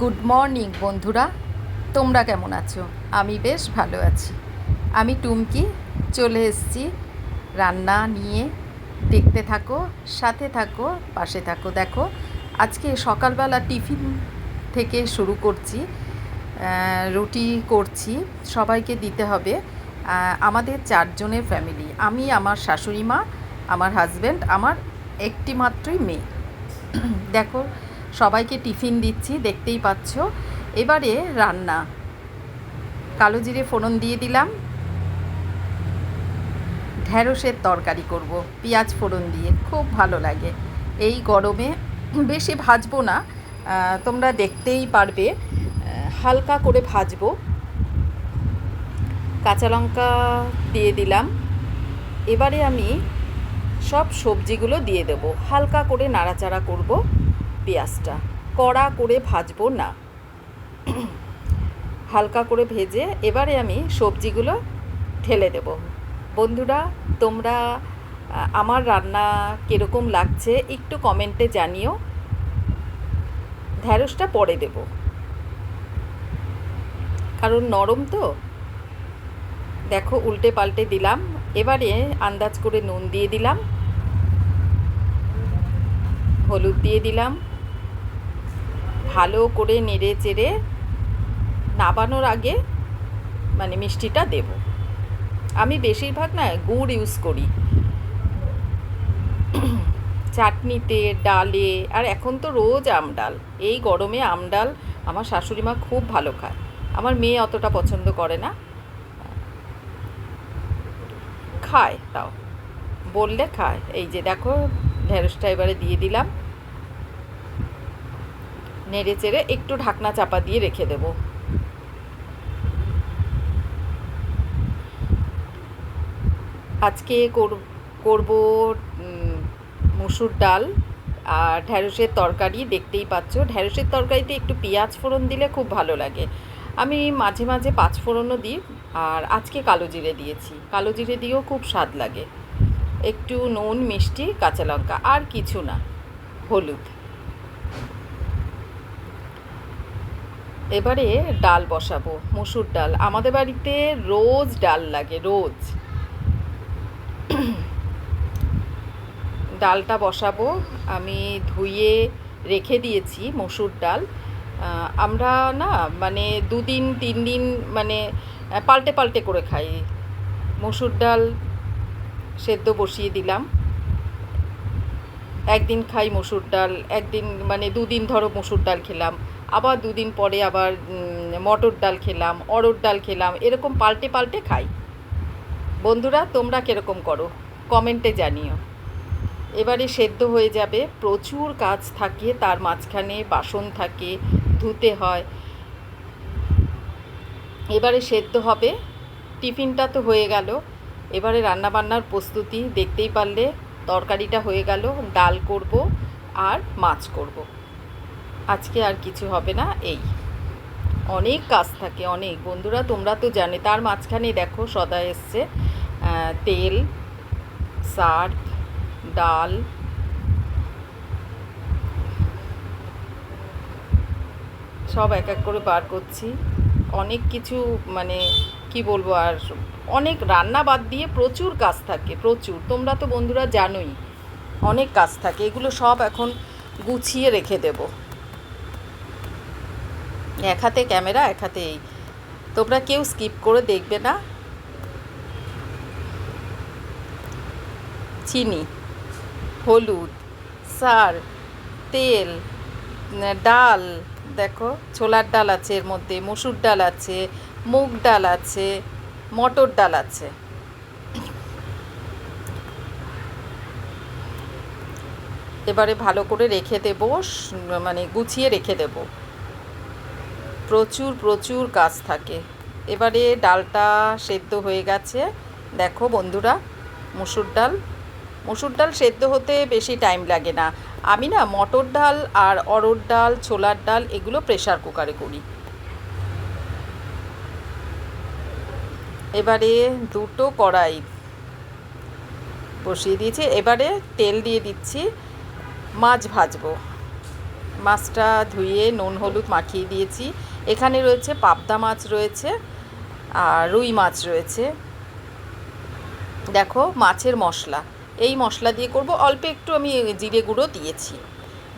Good morning বন্ধুরা। তোমরা কেমন আছো? আমি বেশ ভালো আছি। আমি টুমকি, চলে এসেছি রান্না নিয়ে। দেখতে থাকো, সাথে থাকো, পাশে থাকো। দেখো, আজকে সকালবেলা টিফিন থেকে শুরু করছি রুটি করছি, সবাইকে দিতে হবে। আমাদের চারজনের ফ্যামিলি। আমি, আমার শাশুড়ি মা, আমার হাজব্যান্ড আমার একটি মাত্রই মেয়ে। দেখো সবাইকে টিফিন দিচ্ছি, দেখতেই পাচ্ছ। এবারে রান্না। কালো জিরে ফোড়ন দিয়ে দিলাম। ঢ্যাঁড়সের তরকারি করব, পেঁয়াজ ফোড়ন দিয়ে, খুব ভালো লাগে। এই গরমে বেশি ভাজবো না তোমরা দেখতেই পারবে। হালকা করে ভাজবো। কাঁচা লঙ্কা দিয়ে দিলাম। এবারে আমি সব সবজিগুলো দিয়ে দেবো। হালকা করে নাড়াচাড়া করব। পেঁয়াজটা। কড়া করে ভাজবো না। হালকা করে ভেজে এবারে আমি সবজিগুলো ঢেলে দেব। বন্ধুরা, তোমরা আমার রান্না কীরকম লাগছে একটু কমেন্টে জানিও। ঢ্যাঁড়সটা পরে দেব। কারণ নরম তো। দেখো, উল্টে পাল্টে দিলাম। এবারে আন্দাজ করে নুন দিয়ে দিলাম। হলুদ দিয়ে দিলাম। ভালো করে নেড়ে চেড়ে নাবানোর আগে মানে মিষ্টিটা দেব। আমি বেশিরভাগ না গুড় ইউজ করি। চাটনিতে, ডালে, আর এখন তো রোজ আম ডাল। এই গরমে আম ডাল আমার শাশুড়ি মা খুব ভালো খায়। আমার মেয়ে অতটা পছন্দ করে না। খায় তাও। বললে খায়। এই যে দেখো, ঢেঁড়সটা এবারে দিয়ে দিলাম। নেড়ে চেড়ে একটু ঢাকনা চাপা দিয়ে রেখে দেব। আজকে কর- করব মুসুর ডাল আর ঢ্যাঁড়সের তরকারি, দেখতেই পাচ্ছ। ঢ্যাঁড়সের তরকারিতে একটু পেঁয়াজ ফোড়ন দিলে খুব ভালো লাগে। আমি মাঝে মাঝে পাঁচ ফোড়নও দিই আর আজকে কালো জিরে দিয়েছি। কালো জিরে দিয়েও খুব স্বাদ লাগে। একটু নুন, মিষ্টি, কাঁচা লঙ্কা আর কিছু না। হলুদ। এবারে ডাল বসাবো, মুসুর ডাল। আমাদের বাড়িতে রোজ ডাল লাগে, রোজ। ডালটা বসাবো, আমি ধুয়ে রেখে দিয়েছি মসুর ডাল। আমরা না মানে দুদিন তিন দিন মানে পাল্টে পাল্টে করে খাই। মসুর ডাল সেদ্ধ বসিয়ে দিলাম। একদিন খাই মসুর ডাল, একদিন মানে দুদিন ধরো মসুর ডাল খেলাম। আবার দুদিন পরে আবার মটর ডাল খেলাম অরড় ডাল খেলাম, এরকম পাল্টে পাল্টে খাই। বন্ধুরা, তোমরা কীরকম করো? কমেন্টে জানিও। এবারে সেদ্ধ হয়ে যাবে, প্রচুর কাজ থাকে, তার মাঝখানে বাসন থাকে, ধুতে হয়। এবারে সেদ্ধ হবে, টিফিনটা তো হয়ে গেল। এবারে রান্নাবান্নার প্রস্তুতি, দেখতেই পারলে, তরকারিটা হয়ে গেল, ডাল করব আর মাছ করব। আজকে আর কিছু হবে না, এই। অনেক কাজ থাকে, অনেক। বন্ধুরা, তোমরা তো জানে, তার মাঝখানে দেখো, সদা এসছে তেল সার্ফ ডাল। সব এক এক করে বার করছি। অনেক কিছু মানে কি বলব, আর অনেক রান্না বাদ দিয়ে প্রচুর কাজ থাকে, প্রচুর। তোমরা তো বন্ধুরা জানোই, অনেক কাজ থাকে। এগুলো সব এখন গুছিয়ে রেখে দেব। এক হাতে ক্যামেরা এক হাতে এই। তোমরা কেউ স্কিপ করে দেখবে না। চিনি, হলুদ, সার, তেল ডাল, দেখো, ছোলার ডাল আছে এর মধ্যে, মসুর ডাল আছে, মুগ ডাল আছে, মটর ডাল আছে। এবারে ভালো করে রেখে দেবো মানে গুছিয়ে রেখে দেব। প্রচুর প্রচুর কাজ থাকে। এবারে ডালটা সেদ্ধ হয়ে গেছে। দেখো বন্ধুরা, মুসুর ডাল। মুসুর ডাল সেদ্ধ হতে বেশি টাইম লাগে না। আমি না মটর ডাল আর অরড় ডাল, ছোলার ডাল এগুলো প্রেশার কুকারে করি। এবারে দুটো কড়াই বসিয়ে দিয়েছি। এবারে তেল দিয়ে দিচ্ছি। মাছ ভাজবো। মাছটা ধুয়ে নুন, হলুদ মাখিয়ে দিয়েছি। এখানে রয়েছে পাবদা মাছ রয়েছে, আর রুই মাছ রয়েছে। দেখো, মাছের মশলা। এই মশলা দিয়ে করব, অল্প একটু আমি জিরে গুঁড়ো দিয়েছি।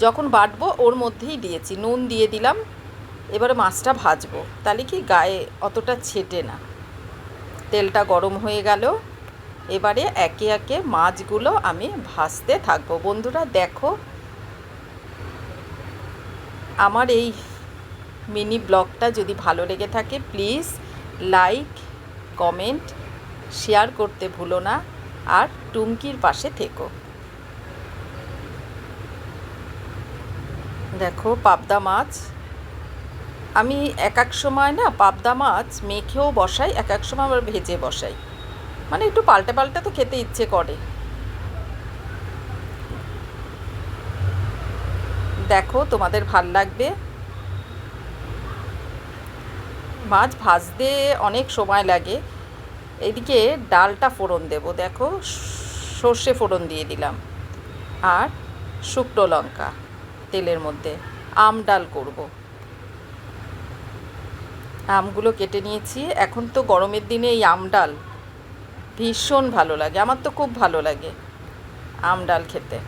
যখন বাটবো, ওর মধ্যেই দিয়েছি। নুন দিয়ে দিলাম। এবারে মাছটা ভাজবো। তাহলে কি গায়ে অতটা ছেটে না। তেলটা গরম হয়ে গেল। এবারে একে একে মাছগুলো আমি ভাজতে থাকব। বন্ধুরা, দেখো। আমার এই মিনি ব্লগটা যদি ভালো লেগে থাকে প্লিজ লাইক কমেন্ট শেয়ার করতে ভুলো না। আর টুমকির পাশে থেকো। দেখো, পাবদা মাছ। আমি এক এক সময় না, পাবদা মাছ মেখেও বসাই এক এক সময় আবার ভেজে বসাই। মানে একটু পাল্টে পাল্টে তো খেতে ইচ্ছে করে। দেখো, তোমাদের ভালো লাগবে? মাছ ভাজতে অনেক সময় লাগে। এদিকে ডালটা ফোড়ন দেব, দেখো, সর্ষে ফোড়ন দিয়ে দিলাম। আর শুকনো লঙ্কা তেলের মধ্যে আম ডাল করব। আমগুলো কেটে নিয়েছি। এখন তো গরমের দিনে এই আম ডাল ভীষণ ভালো লাগে, আমার তো খুব ভালো লাগে আম ডাল খেতে।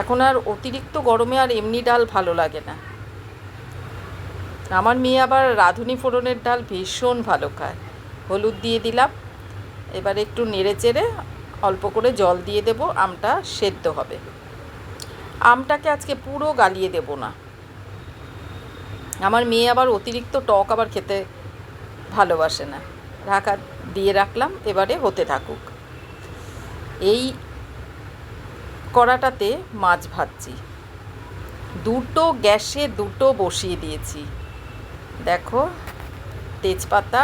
এখন আর অতিরিক্ত গরমে আর এমনি ডাল ভালো লাগে না। আমার মেয়ে আবার রাঁধুনি ফোড়নের ডাল ভীষণ ভালো খায়। হলুদ দিয়ে দিলাম, এবার একটু নেড়ে চেড়ে অল্প করে জল দিয়ে দেব, আমটা সেদ্ধ হবে। আমটাকে আজকে পুরো গালিয়ে দেব না। আমার মেয়ে আবার অতিরিক্ত টক আবার খেতে ভালোবাসে না। ঢাকা দিয়ে রাখলাম, এবারে হতে থাকুক। এই কড়াটাতে মাছ ভাজছি। দুটো গ্যাসে দুটো বসিয়ে দিয়েছি। দেখো, তেজপাতা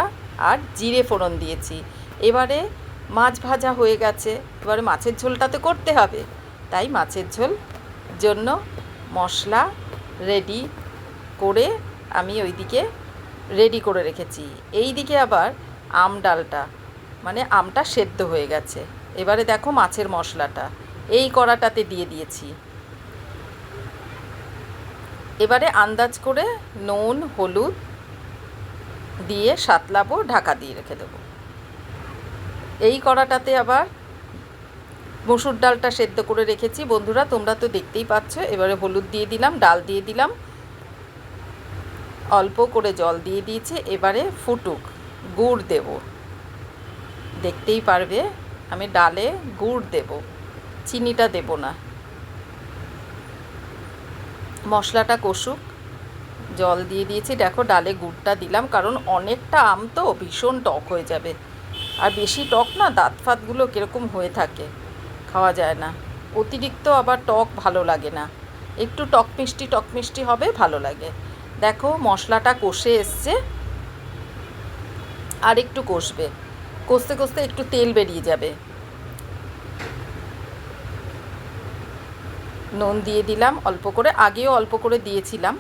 আর জিরে ফোড়ন দিয়েছি। এবারে মাছ ভাজা হয়ে গেছে। এবারে মাছের ঝোলটা তো করতে হবে। তাই মাছের ঝোল জন্য মশলা রেডি করে আমি ওইদিকে রেডি করে রেখেছি। এই দিকে আবার আম ডালটা মানে আমটা সেদ্ধ হয়ে গেছে। এবারে দেখো মাছের মশলাটা। এই কড়াটাতে দিয়ে দিয়েছি। এবারে আন্দাজ করে নুন, হলুদ দিয়ে সাতলাবো, ঢাকা দিয়ে রেখে দেবো। এই কড়াটাতে আবার মসুর ডালটা সেদ্ধ করে রেখেছি। বন্ধুরা, তোমরা তো দেখতেই পাচ্ছ, এবারে হলুদ দিয়ে দিলাম, ডাল দিয়ে দিলাম। অল্প করে জল দিয়ে দিয়েছি, এবারে ফুটুক, গুড় দেব। দেখতেই পারবে, আমি ডালে গুড় দেব, চিনিটা দেব না। মশলাটা কষুক। জল দিয়ে দিয়েছি। দেখো ডালে গুড়টা দিলাম, কারণ অনেকটা আম তো ভীষণ টক হয়ে যাবে। আর বেশি টক না, দাঁত ফাতগুলো কীরকম হয়ে থাকে। খাওয়া যায় না। অতিরিক্ত আবার টক ভালো লাগে না। একটু টক মিষ্টি টক মিষ্টি হবে, ভালো লাগে। দেখো মশলাটা কষে এসছে। আর একটু কষবে। কষতে কষতে একটু তেল বেরিয়ে যাবে। নুন দিয়ে দিলাম, অল্প করে, আগেও অল্প করে দিয়েছিলাম।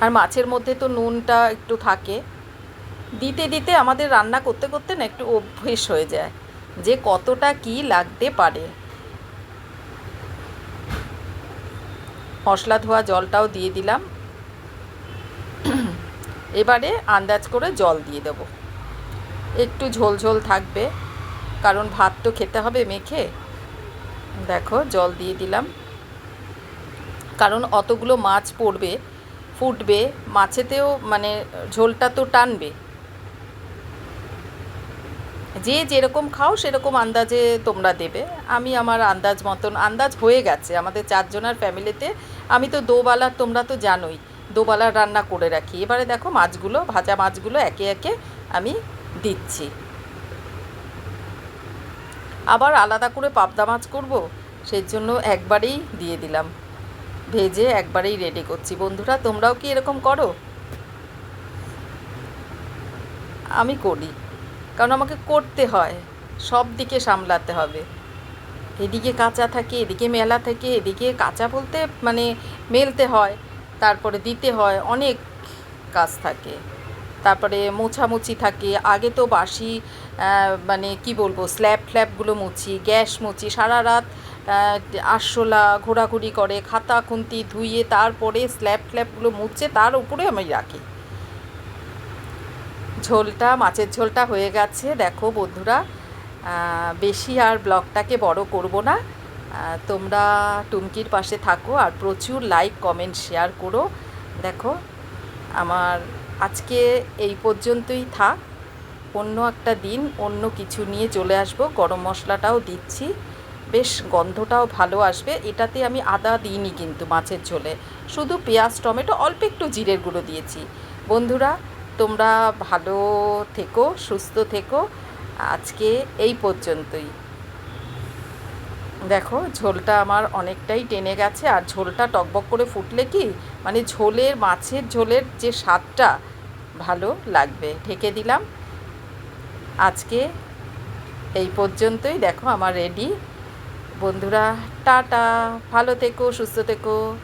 আর মাছের মধ্যে তো নুনটা একটু থাকে। দিতে দিতে আমাদের রান্না করতে করতে না একটু অভ্যেস হয়ে যায়। যে কতটা কি লাগতে পারে। মশলা ধোয়া জলটাও দিয়ে দিলাম। এবারে আন্দাজ করে জল দিয়ে দেবো। একটু ঝোল ঝোল থাকবে। কারণ ভাত তো খেতে হবে মেখে। দেখো, জল দিয়ে দিলাম। কারণ অতগুলো মাছ পড়বে, ফুটবে, মাছেতেও মানে ঝোলটা তো টানবে। যে যেরকম খাও, সেরকম আন্দাজে তোমরা দেবে। আমি আমার আন্দাজ মতন, আন্দাজ হয়ে গেছে। আমাদের চারজনের ফ্যামিলিতে, আমি তো দোবালার তোমরা তো জানোই দোবালার রান্না করে রাখি। এবারে দেখো, মাছগুলো, ভাজা মাছগুলো একে একে আমি দিচ্ছি। আবার আলাদা করে পাবদা মাছ করব? সেই জন্য একবারেই দিয়ে দিলাম। ভেজে একবারেই রেডি করছি। বন্ধুরা, তোমরাও কি এরকম করো? আমি করি। কারণ আমাকে করতে হয়। সব দিকে সামলাতে হবে। এদিকে কাঁচা থাকে, এদিকে মেলা থাকে, এদিকে কাঁচা বলতে মানে মেলতে হয়, তারপরে দিতে হয়, অনেক কাজ থাকে। তারপরে মোছামুছি থাকে, আগে তো বাসি মানে কি বলব, স্ল্যাব ফ্ল্যাবগুলো মুছি, গ্যাস মুছি, সারা রাত আরশোলা ঘোরাঘুরি করে, খাতা খুন্তি ধুইয়ে তারপরে স্ল্যাব ফ্ল্যাবগুলো মুছছে তার উপরে আমি রাখি। ঝোলটা, মাছের ঝোলটা হয়ে গেছে। দেখো বন্ধুরা বেশি আর ব্লগটাকে বড় করব না। তোমরা টুমকির পাশে থাকো আর প্রচুর লাইক কমেন্ট শেয়ার করো। দেখো, আমার আজকে এই পর্যন্তই থাক। অন্য একটা দিন অন্য কিছু নিয়ে চলে আসব। গরম মশলাটাও দিচ্ছি। বেশ গন্ধটাও ভালো আসবে। এটাতে আমি আদা দিইনি কিন্তু মাছের ঝোলে। শুধু পেঁয়াজ, টমেটো, অল্প একটু জিরের গুঁড়ো দিয়েছি। বন্ধুরা, তোমরা ভালো থেকো, সুস্থ থেকো। আজকে এই পর্যন্তই। দেখো, ঝোলটা আমার অনেকটাই টেনে গেছে, আর ঝোলটা টকবক করে ফুটলে কি মানে ঝোলের, মাছের ঝোলের যে স্বাদটা ভালো লাগবে। ঢেকে দিলাম। আজকে এই পর্যন্তই। দেখো, আমার রেডি বন্ধুরা, টাটা। ভালো থেকো, সুস্থ থেকো।